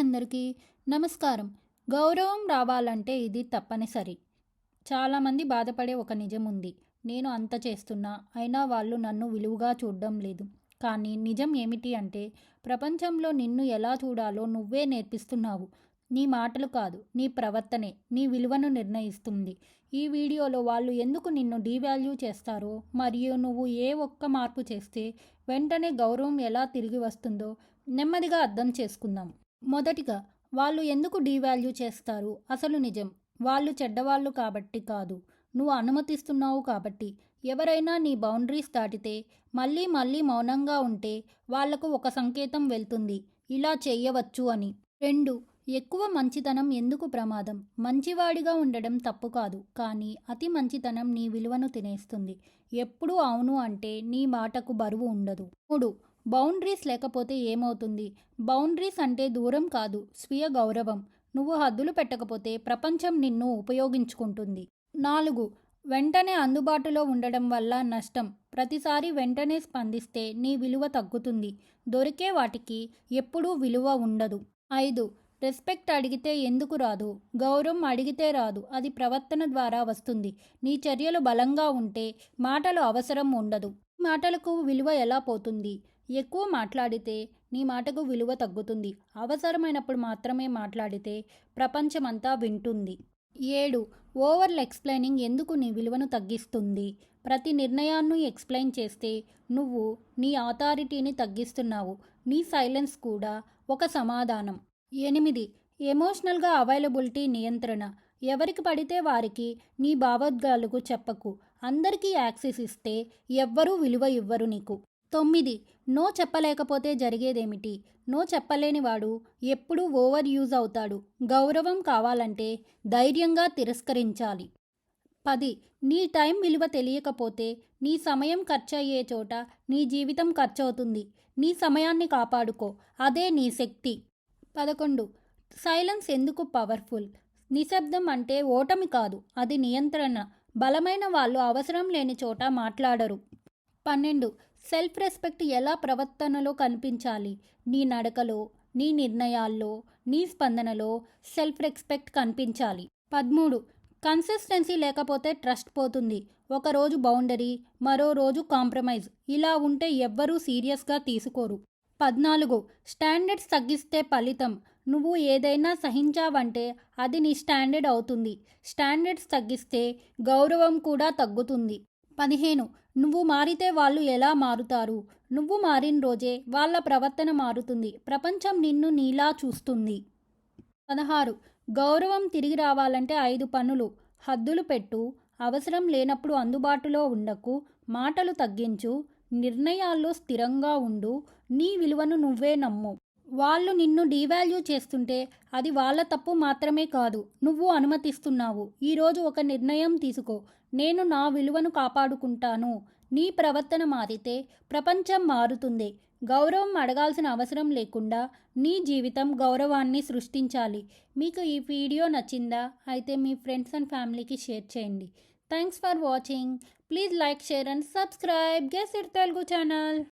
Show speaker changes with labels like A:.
A: అందరికీ నమస్కారం. గౌరవం రావాలంటే ఇది తప్పనిసరి. చాలామంది బాధపడే ఒక నిజం ఉంది. నేను అంత చేస్తున్నా అయినా వాళ్ళు నన్ను విలువగా చూడడం లేదు. కానీ నిజం ఏమిటి అంటే ప్రపంచంలో నిన్ను ఎలా చూడాలో నువ్వే నేర్పిస్తున్నావు. నీ మాటలు కాదు నీ ప్రవర్తనే నీ విలువను నిర్ణయిస్తుంది. ఈ వీడియోలో వాళ్ళు ఎందుకు నిన్ను డీవాల్యూ చేస్తారో మరియు నువ్వు ఏ ఒక్క మార్పు చేస్తే వెంటనే గౌరవం ఎలా తిరిగి వస్తుందో నెమ్మదిగా అర్థం చేసుకుందాం. మొదటిగా వాళ్ళు ఎందుకు డీవాల్యూ చేస్తారు? అసలు నిజం. వాళ్ళు చెడ్డవాళ్ళు కాబట్టి కాదు. నువ్వు అనుమతిస్తున్నావు కాబట్టి. ఎవరైనా నీ బౌండరీస్ దాటితే మళ్ళీ మళ్ళీ మౌనంగా ఉంటే వాళ్ళకు ఒక సంకేతం వెళ్తుంది. ఇలా చేయవచ్చు అని. రెండు ఎక్కువ మంచితనం ఎందుకు ప్రమాదం? మంచివాడిగా ఉండడం తప్పు కాదు. కానీ అతి మంచితనం నీ విలువను తినేస్తుంది. ఎప్పుడూ అవును అంటే నీ మాటకు బరువు ఉండదు. మూడు బౌండరీస్ లేకపోతే ఏమవుతుంది? బౌండరీస్ అంటే దూరం కాదు స్వీయ గౌరవం. నువ్వు హద్దులు పెట్టకపోతే ప్రపంచం నిన్ను ఉపయోగించుకుంటుంది. నాలుగు వెంటనే అందుబాటులో ఉండడం వల్ల నష్టం. ప్రతిసారి వెంటనే స్పందిస్తే నీ విలువ తగ్గుతుంది. దొరికే వాటికి ఎప్పుడూ విలువ ఉండదు. ఐదు రెస్పెక్ట్ అడిగితే ఎందుకు రాదు? గౌరవం అడిగితే రాదు. అది ప్రవర్తన ద్వారా వస్తుంది. నీ చర్యలు బలంగా ఉంటే మాటలు అవసరం ఉండదు. మాటలకు విలువ ఎలా పోతుంది? ఎక్కువ మాట్లాడితే నీ మాటకు విలువ తగ్గుతుంది. అవసరమైనప్పుడు మాత్రమే మాట్లాడితే ప్రపంచమంతా వింటుంది. ఏడు. ఓవర్ ఎక్స్ప్లెయినింగ్ ఎందుకు నీ విలువను తగ్గిస్తుంది? ప్రతి నిర్ణయాన్ని ఎక్స్ప్లెయిన్ చేస్తే నువ్వు నీ అథారిటీని తగ్గిస్తున్నావు. నీ సైలెన్స్ కూడా ఒక సమాధానం. ఎనిమిది. ఎమోషనల్గా అవైలబిలిటీ నియంత్రణ. ఎవరికి పడితే వారికి నీ భావోద్గాలకు చెప్పకు. అందరికీ యాక్సెస్ ఇస్తే ఎవ్వరూ విలువ ఇవ్వరు నీకు. తొమ్మిది. నో చెప్పలేకపోతే జరిగేదేమిటి? నో చెప్పలేని వాడు ఎప్పుడూ ఓవర్ యూజ్ అవుతాడు. గౌరవం కావాలంటే ధైర్యంగా తిరస్కరించాలి. పది. నీ టైం విలువ తెలియకపోతే నీ సమయం ఖర్చయ్యే చోట నీ జీవితం ఖర్చవుతుంది. నీ సమయాన్ని కాపాడుకో. అదే నీ శక్తి. పదకొండు. సైలెన్స్ ఎందుకు పవర్ఫుల్? నిశ్శబ్దం అంటే ఓటమి కాదు. అది నియంత్రణ. బలమైన వాళ్ళు అవసరం లేని చోట మాట్లాడరు. పన్నెండు. సెల్ఫ్ రెస్పెక్ట్ ఎలా ప్రవర్తనలో కనిపించాలి? నీ నడకలో నీ నిర్ణయాల్లో నీ స్పందనలో సెల్ఫ్ రెస్పెక్ట్ కనిపించాలి. పదమూడు. కన్సిస్టెన్సీ లేకపోతే ట్రస్ట్ పోతుంది. ఒకరోజు బౌండరీ మరో రోజు కాంప్రమైజ్. ఇలా ఉంటే ఎవ్వరూ సీరియస్గా తీసుకోరు. పద్నాలుగు. స్టాండర్డ్స్ తగ్గిస్తే ఫలితం. నువ్వు ఏదైనా సహించావంటే అది నీ స్టాండర్డ్ అవుతుంది. స్టాండర్డ్స్ తగ్గిస్తే గౌరవం కూడా తగ్గుతుంది. పదిహేను. నువ్వు మారితే వాళ్ళు ఎలా మారుతారు? నువ్వు మారిన రోజే వాళ్ళ ప్రవర్తన మారుతుంది. ప్రపంచం నిన్ను నీలా చూస్తుంది. పదహారు. గౌరవం తిరిగి రావాలంటే ఐదు పనులు. హద్దులు పెట్టు. అవసరం లేనప్పుడు అందుబాటులో ఉండకు. మాటలు తగ్గించు. నిర్ణయాల్లో స్థిరంగా ఉండు. నీ విలువను నువ్వే నమ్ము. వాళ్ళు నిన్ను డీవాల్యూ చేస్తుంటే అది వాళ్ళ తప్పు మాత్రమే కాదు. నువ్వు అనుమతిస్తున్నావు. ఈరోజు ఒక నిర్ణయం తీసుకో. నేను నా విలువను కాపాడుకుంటాను. నీ ప్రవర్తన మారితే ప్రపంచం మారుతుంది. గౌరవం అడగాల్సిన అవసరం లేకుండా నీ జీవితం గౌరవాన్ని సృష్టించాలి. మీకు ఈ వీడియో నచ్చిందా? అయితే మీ ఫ్రెండ్స్ అండ్ ఫ్యామిలీకి షేర్ చేయండి. Thanks for watching. Please like share and subscribe. Guess it Telugu channel.